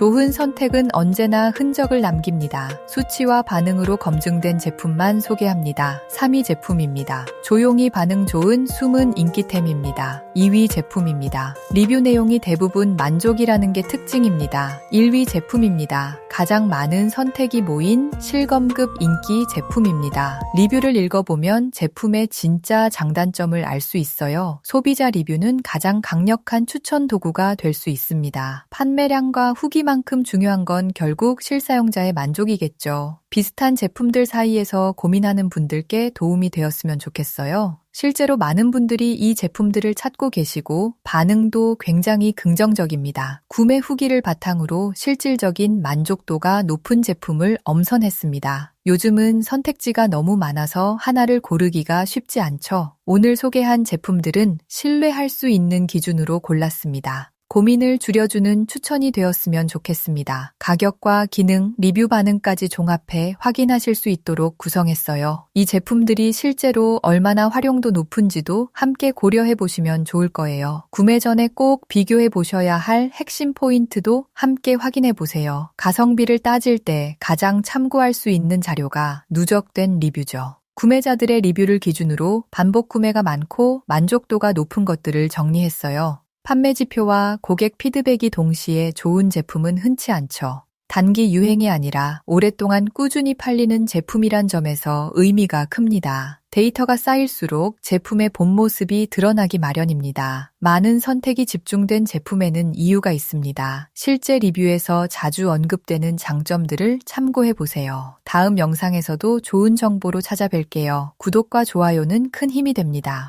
좋은 선택은 언제나 흔적을 남깁니다. 수치와 반응으로 검증된 제품만 소개합니다. 3위 제품입니다. 조용히 반응 좋은 숨은 인기템입니다. 2위 제품입니다. 리뷰 내용이 대부분 만족이라는 게 특징입니다. 1위 제품입니다. 가장 많은 선택이 모인 실검급 인기 제품입니다. 리뷰를 읽어보면 제품의 진짜 장단점을 알 수 있어요. 소비자 리뷰는 가장 강력한 추천 도구가 될 수 있습니다. 판매량과 후기 만큼 중요한 건 결국 실사용자의 만족이겠죠. 비슷한 제품들 사이에서 고민하는 분들께 도움이 되었으면 좋겠어요. 실제로 많은 분들이 이 제품들을 찾고 계시고 반응도 굉장히 긍정적입니다. 구매 후기를 바탕으로 실질적인 만족도가 높은 제품을 엄선했습니다. 요즘은 선택지가 너무 많아서 하나를 고르기가 쉽지 않죠. 오늘 소개한 제품들은 신뢰할 수 있는 기준으로 골랐습니다. 고민을 줄여주는 추천이 되었으면 좋겠습니다. 가격과 기능, 리뷰 반응까지 종합해 확인하실 수 있도록 구성했어요. 이 제품들이 실제로 얼마나 활용도 높은지도 함께 고려해 보시면 좋을 거예요. 구매 전에 꼭 비교해 보셔야 할 핵심 포인트도 함께 확인해 보세요. 가성비를 따질 때 가장 참고할 수 있는 자료가 누적된 리뷰죠. 구매자들의 리뷰를 기준으로 반복 구매가 많고 만족도가 높은 것들을 정리했어요. 판매 지표와 고객 피드백이 동시에 좋은 제품은 흔치 않죠. 단기 유행이 아니라 오랫동안 꾸준히 팔리는 제품이란 점에서 의미가 큽니다. 데이터가 쌓일수록 제품의 본 모습이 드러나기 마련입니다. 많은 선택이 집중된 제품에는 이유가 있습니다. 실제 리뷰에서 자주 언급되는 장점들을 참고해 보세요. 다음 영상에서도 좋은 정보로 찾아뵐게요. 구독과 좋아요는 큰 힘이 됩니다.